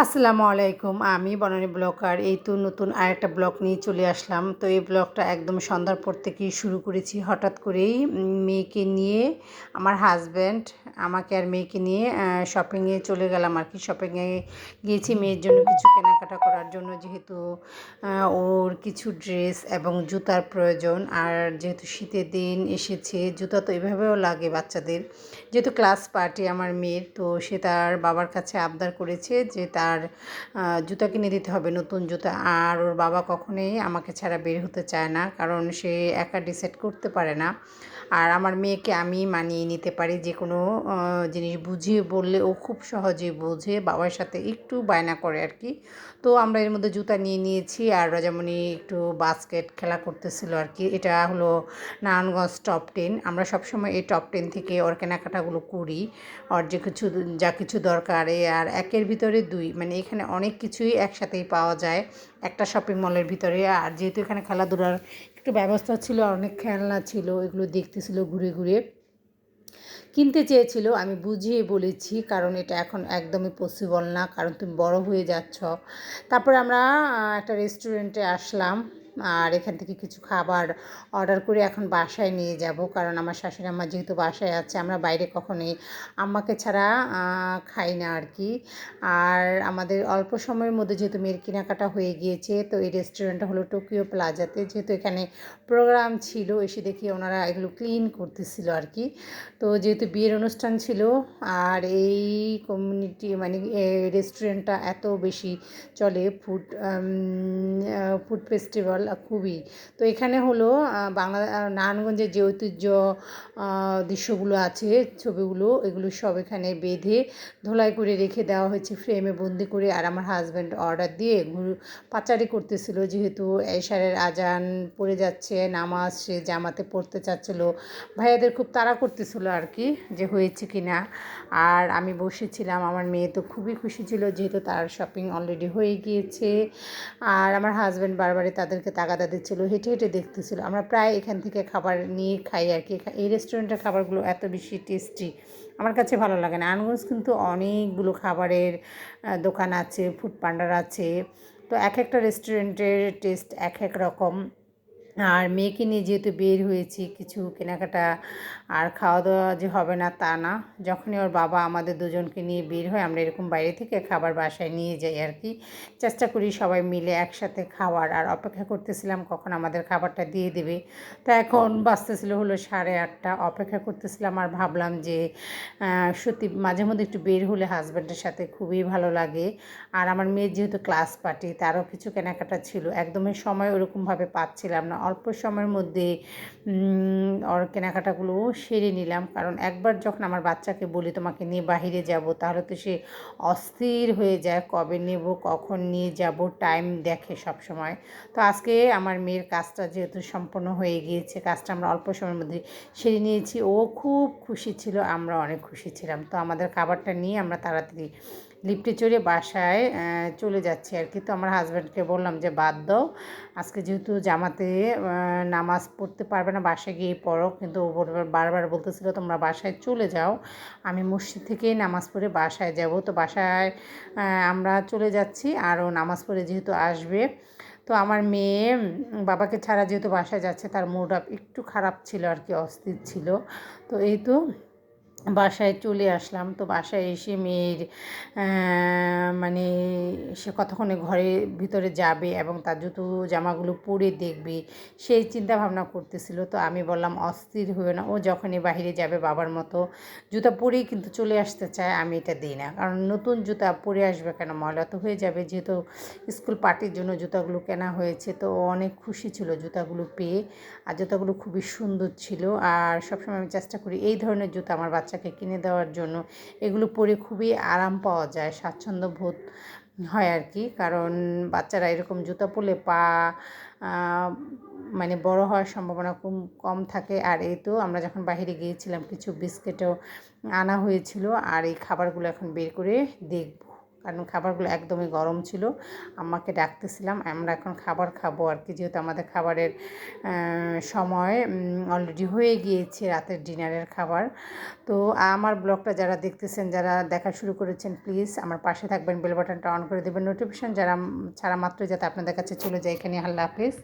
আসসালামু আলাইকুম, আমি বনানী ব্লগার এই তো নতুন আরেকটা ব্লগ নিয়ে চলে আসলাম। তো এই ব্লগটা একদম সন্ধ্যার পর থেকেই শুরু করেছি। হঠাৎ করেই মেয়েকে নিয়ে আমার হাজব্যান্ড আমাকে আর মেয়েকে নিয়ে শপিংয়ে চলে গেলাম আর কি। শপিংয়ে গিয়েছি মেয়ের জন্য কিছু কেনাকাটা করার জন্য, যেহেতু ওর কিছু ড্রেস এবং জুতার প্রয়োজন। আর যেহেতু শীতের দিন এসেছে, জুতা তো এভাবেও লাগে বাচ্চাদের। যেহেতু ক্লাস পার্টি আমার মেয়ের, তো সে তার বাবার কাছে আবদার করেছে যে তার জুতা কিনে দিতে হবে, নতুন জুতা। আর ওর বাবা কখনোই আমাকে ছাড়া বের হতে চায় না, কারণ সে একা ডিসাইড করতে পারে না। আর আমার মেয়েকে আমি মানিয়ে নিতে পারি যে কোনো জিনিস বুঝিয়ে বললে ও খুব সহজে বোঝে, বাবার সাথে একটু বায়না করে আর কি। তো আমরা এর মধ্যে জুতা নিয়ে নিয়েছি আর রাজামণি একটু বাস্কেট খেলা করতেছিল আর কি। এটা হলো নারায়ণগঞ্জ টপ টেন আমরা সবসময় এই টপ টেন থেকে ওর কেনাকাটাগুলো করি। ওর যে কিছু, যা কিছু দরকার আর একের ভিতরে দুই। মানে এখানে অনেক কিছুই একসাথেই পাওয়া যায় একটা শপিং মলের ভিতরে। আর যেহেতু এখানে খেলাধুলার একটু ব্যবস্থা ছিল, অনেক খেলনা ছিল, এগুলো দেখতেছিল ঘুরে ঘুরে। কিনতে চেয়েছিল, আমি বুঝিয়ে বলেছি, কারণ এটা এখন একদমই পসিবল না, কারণ তুমি বড় হয়ে যাচ্ছ। তারপরে আমরা একটা রেস্টুরেন্টে আসলাম। আর এখান থেকে কিছু খাবার অর্ডার করে এখন বাসায় নিয়ে যাব। কারণ আমার শাশুড়ি আম্মা যেহেতু বাসায় আছে, আমরা বাইরে কখনোই আম্মাকে ছাড়া খাই না আর কি আর আমাদের অল্প সময়ের মধ্যে যেহেতু মেয়ের কেনাকাটা হয়ে গিয়েছে, তো এই রেস্টুরেন্টটা হলো টোকিও প্লাজাতে। যেহেতু এখানে প্রোগ্রাম ছিল, এসে দেখি ওনারা এগুলো ক্লিন করতেছিল আর কি তো যেহেতু বিয়ের অনুষ্ঠান ছিল, আর এই কমিউনিটি মানে রেস্টুরেন্টটা এত বেশি চলে, ফুড ফুড ফেস্টিভ্যাল খুবই। তো এখানে হলো বাংলা নারায়ণগঞ্জের যে ঐতিহ্য দৃশ্যগুলো আছে, ছবিগুলো, এগুলো সব এখানে বেঁধে ধোলাই করে রেখে দেওয়া হয়েছে, ফ্রেমে বন্দি করে। আর আমার হাজব্যান্ড অর্ডার দিয়ে পাচারি করতেছিল, যেহেতু এশারের আজান পড়ে যাচ্ছে, নামাজ সে জামাতে পড়তে চাচ্ছিল। ভাইয়াদের খুব তাড়া করতেছিল আর কি, যে হয়েছে কি না আর আমি বসেছিলাম, আমার মেয়ে তো খুবই খুশি ছিল, যেহেতু তার শপিং অলরেডি হয়ে গিয়েছে। আর আমার হাজব্যান্ড বারবারই তাদেরকে তাগাদা দিচ্ছিল, হেঁটে হেঁটে দেখতেছিল। আমরা প্রায় এখান থেকে খাবার নিয়ে খাই আর কি। এই রেস্টুরেন্টের খাবারগুলো এত বেশি টেস্টি আমার কাছে ভালো লাগে না। আনগঞ্জ কিন্তু অনেকগুলো খাবারের দোকান আছে ফুড পান্ডার আছে। তো এক একটা রেস্টুরেন্টের টেস্ট এক এক রকম। আর মেয়েকে নিয়ে যেহেতু বের হয়েছি কিছু কেনাকাটা আর খাওয়া দাওয়া যে হবে না তা না। যখনই ওর বাবা আমাদের দুজনকে নিয়ে বের হয় আমরা এরকম বাইরে থেকে খাবার বাসায় নিয়ে যাই আর কি। চেষ্টা করি সবাই মিলে একসাথে খাওয়ার। আর অপেক্ষা করতেছিলাম কখন আমাদের খাবারটা দিয়ে দেবে। তা এখন বাঁচতেছিল হলো সাড়ে আটটা। অপেক্ষা করতেছিলাম আর ভাবলাম যে সত্যি মাঝে মধ্যে একটু বের হলে হাজব্যান্ডের সাথে খুবই ভালো লাগে। আর আমার মেয়ের যেহেতু ক্লাস পার্টি তারও কিছু কেনাকাটা ছিল। একদমই সময় ওরকমভাবে পাচ্ছিলাম না। অল্প সময়ের মধ্যে ওর কেনাকাটাগুলো সেরে নিলাম। কারণ একবার যখন আমার বাচ্চাকে বলি, তোমাকে নিয়ে বাহিরে যাব, তাহলে তো সে অস্থির হয়ে যায়, কবে নেব, কখন নিয়ে যাব? টাইম দেখে সব সময় তো আজকে আমার মেয়ের কাজটা যেহেতু সম্পন্ন হয়ে গিয়েছে, কাজটা আমরা অল্প সময়ের মধ্যে সেরে নিয়েছি। ও খুব খুশি ছিল, আমরা অনেক খুশি ছিলাম। তো আমাদের খাবারটা নিয়ে আমরা তাড়াতাড়ি লিফটে চড়ে বাসায় চলে যাচ্ছি আর কি। তো আমার হাজব্যান্ডকে বললাম যে, বাদ দাও। আজকে যেহেতু জামাতে নামাজ পড়তে পারবে না, বাসায় গিয়ে পড়ো। কিন্তু ও বারবার- বলতেছিল, তোমরা বাসায় চলে যাও। আমি মসজিদ থেকেই নামাজ পড়ে বাসায় যাব। তো বাসায় আমরা চলে যাচ্ছি। আরও নামাজ পড়ে যেহেতু আসবে। তো আমার মেয়ে বাবাকে ছাড়া যেহেতু বাসায় যাচ্ছে, তার মুড আপ একটু খারাপ ছিল আর কি, অস্থির ছিল। তো এই তো বাসায় চলে আসলাম। তো বাসায় এসে মেয়ের মানে সে কতক্ষণে ঘরের ভিতরে যাবে এবং তার জুতো জামাগুলো পরে দেখবে সেই চিন্তা ভাবনা করতেছিল। তো আমি বললাম, অস্থির হয়ে না। ও যখনই বাইরে যাবে বাবার মতো জুতা পরেই কিন্তু চলে আসতে চায়, আমি এটা দিই না। কারণ নতুন জুতা পরে আসবে কেন? ময়লা তো হয়ে যাবে। যেহেতু স্কুল পার্টির জন্য জুতাগুলো কেনা হয়েছে, তো ও অনেক খুশি ছিল জুতাগুলো পেয়ে। আর জুতাগুলো খুবই সুন্দর ছিল। আর সবসময় আমি চেষ্টা করি এই ধরনের জুতা আমার বাচ্চাকে কিনে দেওয়ার জন্য। এগুলো পরে খুবই আরাম পাওয়া যায় স্বাচ্ছন্দ্য বোধ হয় আর কি কারণ বাচ্চারা এরকম জুতা পরলে পা মানে বড় হওয়ার সম্ভাবনা কম কম থাকে। আর এই তো আমরা যখন বাহিরে গিয়েছিলাম, কিছু বিস্কিটও আনা হয়েছিল। আর এই খাবারগুলো এখন বের করে দেখব। কারণ খাবারগুলো একদমই গরম ছিল। আমাকে ডাকতেছিলাম, আমরা এখন খাবার খাব আর কি, যেহেতু আমাদের খাবারের সময় অলরেডি হয়ে গিয়েছে রাতের ডিনারের খাবার। তো আমার ব্লগটা যারা দেখতেছেন, যারা দেখা শুরু করেছেন প্লিজ আমার পাশে থাকবেন বেল বাটনটা অন করে দেবেন। নোটিফিকেশান যারা, ছাড়া মাত্রই যাতে আপনাদের কাছে চলে যায়। এখানে আল্লাহ হাফিজ।